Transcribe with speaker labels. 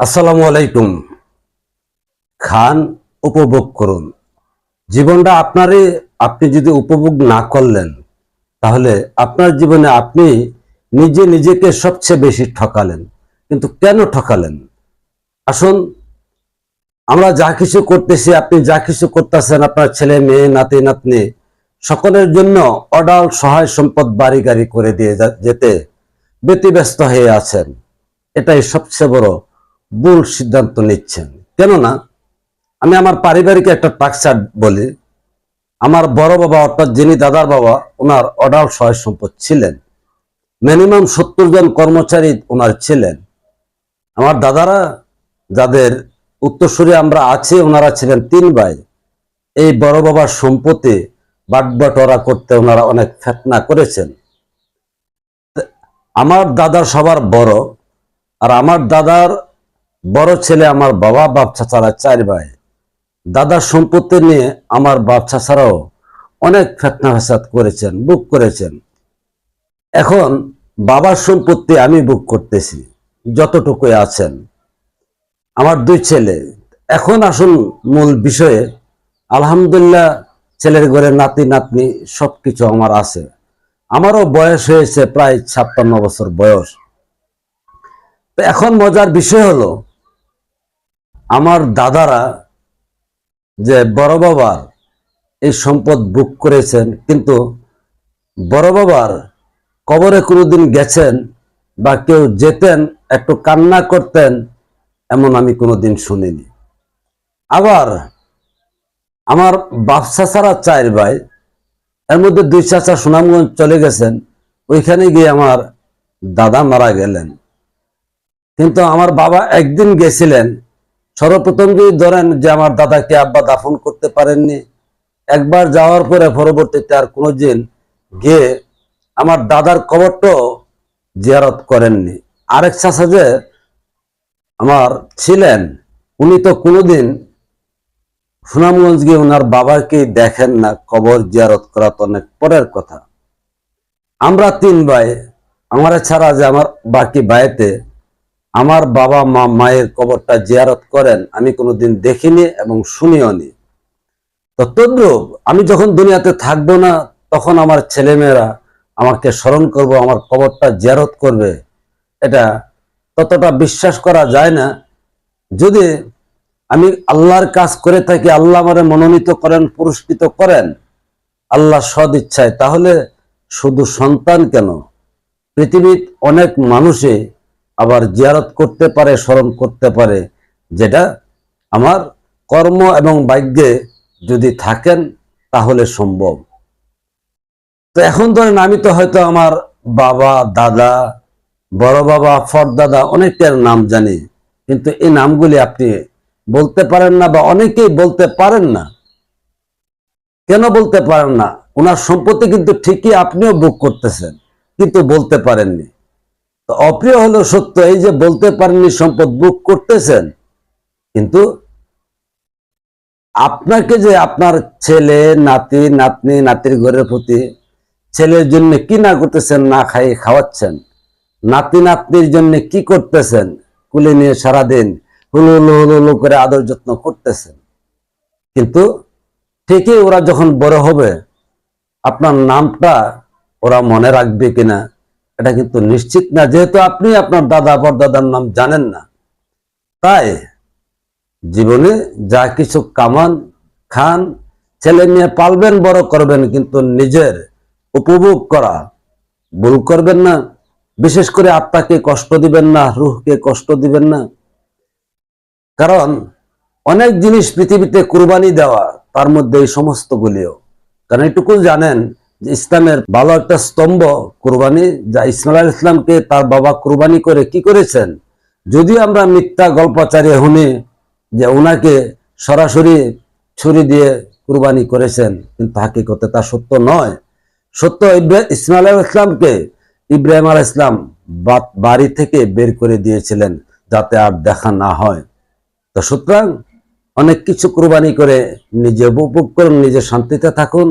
Speaker 1: আসসালামু আলাইকুম। খান, উপভোগ করুন। জীবনটা আপনারই, আপনি যদি উপভোগ না করলেন, তাহলে আপনার জীবনে আপনি নিজে নিজেকে সবচেয়ে বেশি ঠকালেন। কিন্তু কেন ঠকালেন? আসুন, আমরা যা কিছু করতেছি, আপনি যা কিছু করতেছেন, আপনার ছেলে, মেয়ে, নাতি, নাতনি, সকলের জন্য অডাল সহায় সম্পদ বাড়ি গাড়ি করে দিয়ে যেতে ব্যতিব্যস্ত হয়ে আছেন। এটাই সবচেয়ে বড় ভুল সিদ্ধান্ত নিচ্ছেন। কেননা, আমি আমার পারিবারিক একটা টাকচার বলি, আমার বড় বাবা অর্থাৎ যিনি দাদার বাবা, ওনার অডাল সহায় সম্পদ ছিলেন। মিনিমাম সত্তর জন কর্মচারী ওনার ছিলেন। আমার দাদারা যাদের উত্তরসূরি আমরা আছি, ওনারা ছিলেন তিন ভাই। এই বড় বাবার সম্পত্তি বাটবাটরা করতে ওনারা অনেক ফেতনা করেছেন। আমার দাদা সবার বড়, আর আমার দাদার বড় ছেলে আমার বাবা, বাপ চাচারা চার ভাই। দাদার সম্পত্তি নিয়ে আমার বাপ চাচারাও অনেক ফেতনা ফেসাদ করেছেন, বুক করেছেন। এখন বাবার সম্পত্তি আমি বুক করতেছি যতটুকু আছেন। আমার দুই ছেলে। এখন আসুন মূল বিষয়ে, আলহামদুলিল্লাহ, ছেলের ঘরে নাতি, নাতনি, সবকিছু আমার আছে। আমারও বয়স হয়েছে প্রায় ছাপ্পান্ন বছর বয়স। তো এখন মজার বিষয় হলো আমার দাদারা যে বড় বাবার এই সম্পদ বুক করেছেন, কিন্তু বড় বাবার কবরে কোনোদিন গেছেন বা কেউ যেতেন, একটু কান্না করতেন, এমন আমি কোনোদিন শুনিনি। আবার আমার বাপসা ছাড়া চার ভাই, এর মধ্যে দুই চাচা সুনামগঞ্জ চলে গেছেন, ওইখানে গিয়ে আমার দাদা মারা গেলেন। কিন্তু আমার বাবা একদিন গেছিলেন সর্বপ্রথম যদি ধরেন যে আমার দাদাকে আব্বা দাফন করতে পারেননি, একবার যাওয়ার পরে পরবর্তীতে আর কোনোদিন গিয়ে আমার দাদার কবরটাও জিয়ারত করেননি। আরেক চাষা যে আমার ছিলেন, উনি তো কোনোদিন সুনামগঞ্জ গিয়ে ওনার বাবাকে দেখেন না, কবর জিয়ারত করা তো অনেক পরের কথা। আমরা তিন ভাই, আমার ছাড়া যে আমার বাকি ভাইতে আমার বাবা মা মায়ের কবরটা জিয়ারত করেন, আমি কোনোদিন দেখিনি এবং শুনিও নি তো তদ্রুপ, আমি যখন দুনিয়াতে থাকব না, তখন আমার ছেলেমেয়েরা আমাকে স্মরণ করব, আমার কবরটা জিয়ারত করবে। এটা ততটা বিশ্বাস করা যায় না। যদি আমি আল্লাহর কাজ করে থাকি, আল্লাহ আমারে মনোনীত করেন, পুরস্কৃত করেন, আল্লাহ সদ ইচ্ছায়, তাহলে শুধু সন্তান কেন? পৃথিবীর অনেক মানুষে আবার জিয়ারত করতে পারে, স্মরণ করতে পারে, যেটা আমার কর্ম এবং বাক্যে যদি থাকেন, তাহলে সম্ভব। তো এখন ধরেন আমি তো হয়তো আমার বাবা, দাদা, বড় বাবা ফরদাদা অনেকের নাম জানি, কিন্তু এই নামগুলি আপনি বলতে পারেন না বা অনেকেই বলতে পারেন না। কেন বলতে পারেন না? ওনার সম্পত্তি কিন্তু ঠিকই আপনিও বুক করতেছেন, কিন্তু বলতে পারেননি। অপ্রিয় হলো সত্য, এই যে বলতে পারেননি সম্পদ, বুক করতেছেন, কিন্তু আপনাকে যে আপনার ছেলে, নাতি, নাতনি, নাতির ঘরের প্রতি ছেলের জন্য কি না করতেছেন, না খাই, খাওয়াচ্ছেন? নাতি, নাতনির জন্য কি করতেছেন? কুলে নিয়ে সারাদিন হুলু হুলু করে আদর যত্ন করতেছেন। কিন্তু ঠিকই ওরা যখন বড় হবে, আপনার নামটা ওরা মনে রাখবে কিনা? এটা কিন্তু নিশ্চিত না, যেহেতু আপনি আপনার দাদা পরদাদার নাম জানেন না। তাই জীবনে যা কিছু কামান, খান, ছেলে মেয়ে পালবেন, বড় করবেন, কিন্তু নিজের উপভোগ করা ভুল করবেন না। বিশেষ করে আত্মাকে কষ্ট দিবেন না, রুহকে কষ্ট দিবেন না। কারণ অনেক জিনিস পৃথিবীতে কুরবানি দেওয়া, তার মধ্যে এই সমস্তগুলিও। কারণ এটুকু জানেন ইসলামের ভালো একটা স্তম্ভ কুরবানি, যা ইসমাল ইসলামকে তার বাবা কুরবানি করে কি করেছেন? যদিও আমরা মিথ্যা গল্পাচারে শুনি যে ওনাকে সরাসরি ছুরি দিয়ে কুরবানি করেছেন, কিন্তু হাকিকতে তা সত্য নয়। সত্য ইসমাইল ইসলামকে ইব্রাহিম আল ইসলাম বাড়ি থেকে বের করে দিয়েছিলেন যাতে আর দেখা না হয়। তো সুতরাং অনেক কিছু কুরবানি করে নিজে উপভোগ করুন, নিজে শান্তিতে থাকুন।